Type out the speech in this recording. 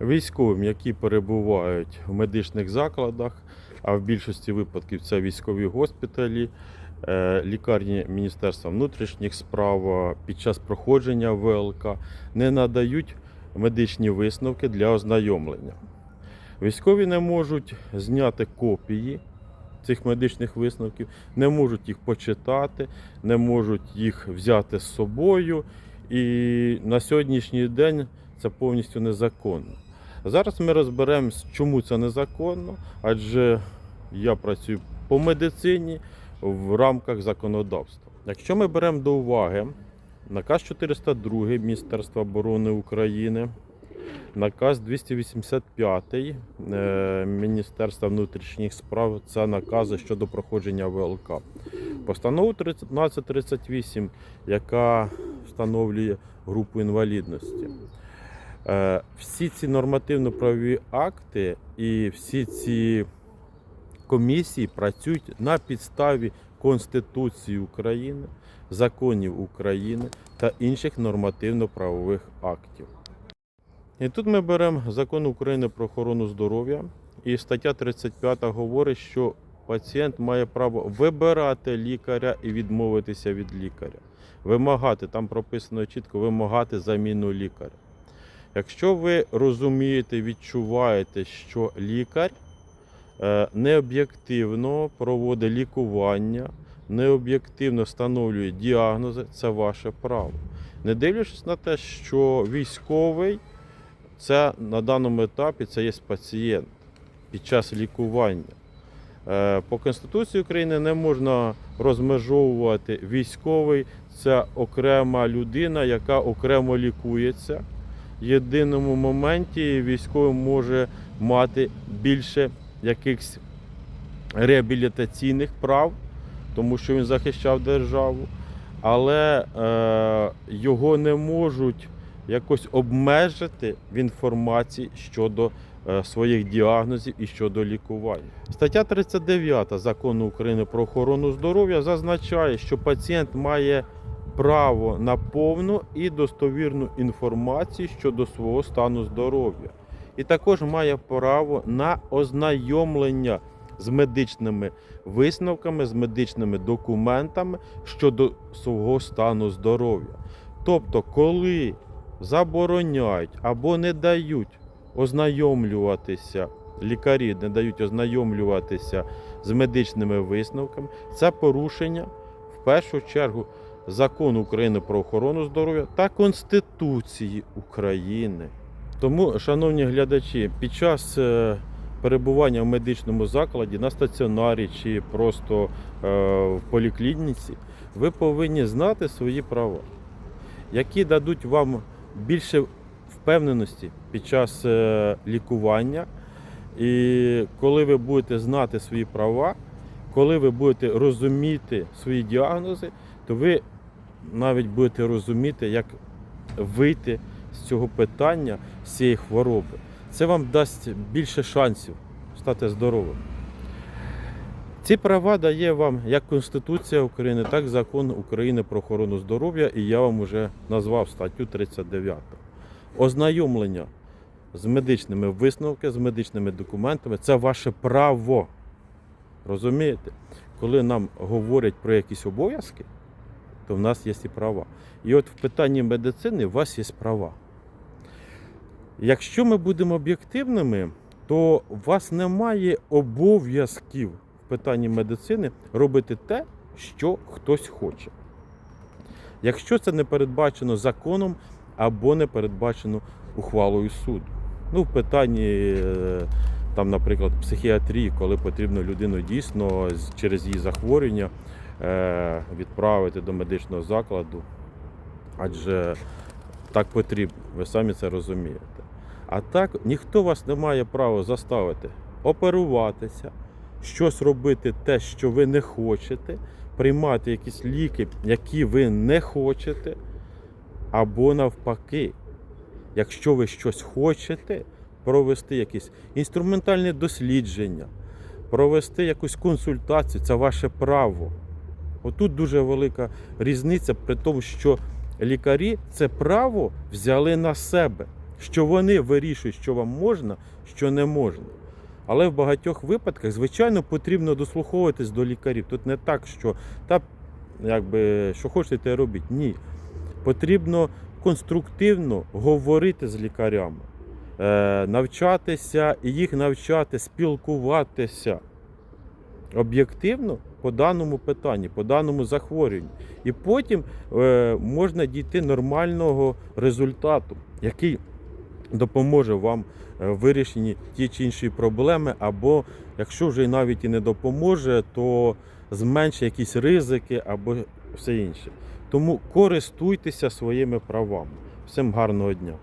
Військовим, які перебувають в медичних закладах, а в більшості випадків це військові госпіталі, е, лікарні Міністерства внутрішніх справ е, під час проходження ВЛК не надають медичні висновки для ознайомлення. Військові не можуть зняти копії цих медичних висновків, не можуть їх почитати, не можуть їх взяти з собою. І на сьогоднішній день це повністю незаконно. Зараз ми розберемось, чому це незаконно, адже я працюю по медицині в рамках законодавства. Якщо ми беремо до уваги наказ 402 Міністерства оборони України, наказ 285 е, Міністерства внутрішніх справ це накази щодо проходження ВЛК. Постанову 1338, яка встановлює групу інвалідності. Е, Всі ці нормативно-правові акти і всі ці комісії працюють на підставі Конституції України, законів України та інших нормативно-правових актів. І тут ми беремо закон України про охорону здоров'я, і стаття 35 говорить, що пацієнт має право вибирати лікаря і відмовитися від лікаря. Вимагати, там прописано чітко, вимагати заміну лікаря. Якщо ви розумієте, відчуваєте, що лікар е, необ'єктивно проводить лікування, необ'єктивно встановлює діагнози, це ваше право. Не дивлячись на те, що військовий це на даному етапі це є пацієнт під час лікування. Е, По Конституції України не можна розмежовувати військовий, це окрема людина, яка окремо лікується. Єдиному моменті військовий може мати більше якихось реабілітаційних прав, тому що він захищав державу, але е, його не можуть якось обмежити в інформації щодо е, своїх діагнозів і щодо лікування. Стаття 39 закону України про охорону здоров'я зазначає, що пацієнт має право на повну і достовірну інформацію щодо свого стану здоров'я. І також має право на ознайомлення з медичними висновками, з медичними документами щодо свого стану здоров'я. Тобто, коли забороняють або не дають ознайомлюватися, лікарі не дають ознайомлюватися з медичними висновками, це порушення в першу чергу закону України про охорону здоров'я та Конституції України. Тому, шановні глядачі, під час е, перебування в медичному закладі на стаціонарі чи просто е, в поліклініці, ви повинні знати свої права, які дадуть вам більше впевненості під час е, лікування. І коли ви будете знати свої права, коли ви будете розуміти свої діагнози, то ви навіть будете розуміти, як вийти з цього питання, з цієї хвороби. Це вам дасть більше шансів стати здоровим. Ці права дає вам як Конституція України, так і закон України про охорону здоров'я, і я вам вже назвав статтю 39. Ознайомлення з медичними висновками, з медичними документами це ваше право. Розумієте? Коли нам говорять про якісь обов'язки, то в нас є і права. І от в питанні медицини у вас є права. Якщо ми будемо об'єктивними, то у вас немає обов'язків в питанні медицини робити те, що хтось хоче. Якщо це не передбачено законом або не передбачено ухвалою суду. Ну, в питанні, е, там, наприклад, психіатрії, коли потрібно людину дійсно через її захворювання відправити до медичного закладу, адже так потрібно, ви самі це розумієте. А так ніхто вас не має права заставити оперуватися, щось робити те, що ви не хочете, приймати якісь ліки, які ви не хочете, або навпаки, якщо ви щось хочете, провести якісь інструментальне дослідження, провести якусь консультацію, це ваше право. Отут дуже велика різниця при тому, що лікарі це право взяли на себе. що вони вирішують, що вам можна, що не можна. Але в багатьох випадках, звичайно, потрібно дослуховуватись до лікарів. Тут не так, що та якби що хочете, те робіть. Ні. Потрібно конструктивно говорити з лікарями, е, навчатися і їх навчати, спілкуватися об'єктивно по даному питанні, по даному захворюванню. І потім е, можна дійти нормального результату, який допоможе вам е, в вирішенні ті чи інші проблеми, або якщо вже навіть і не допоможе, то зменшить якісь ризики або все інше. Тому користуйтеся своїми правами. Всім гарного дня!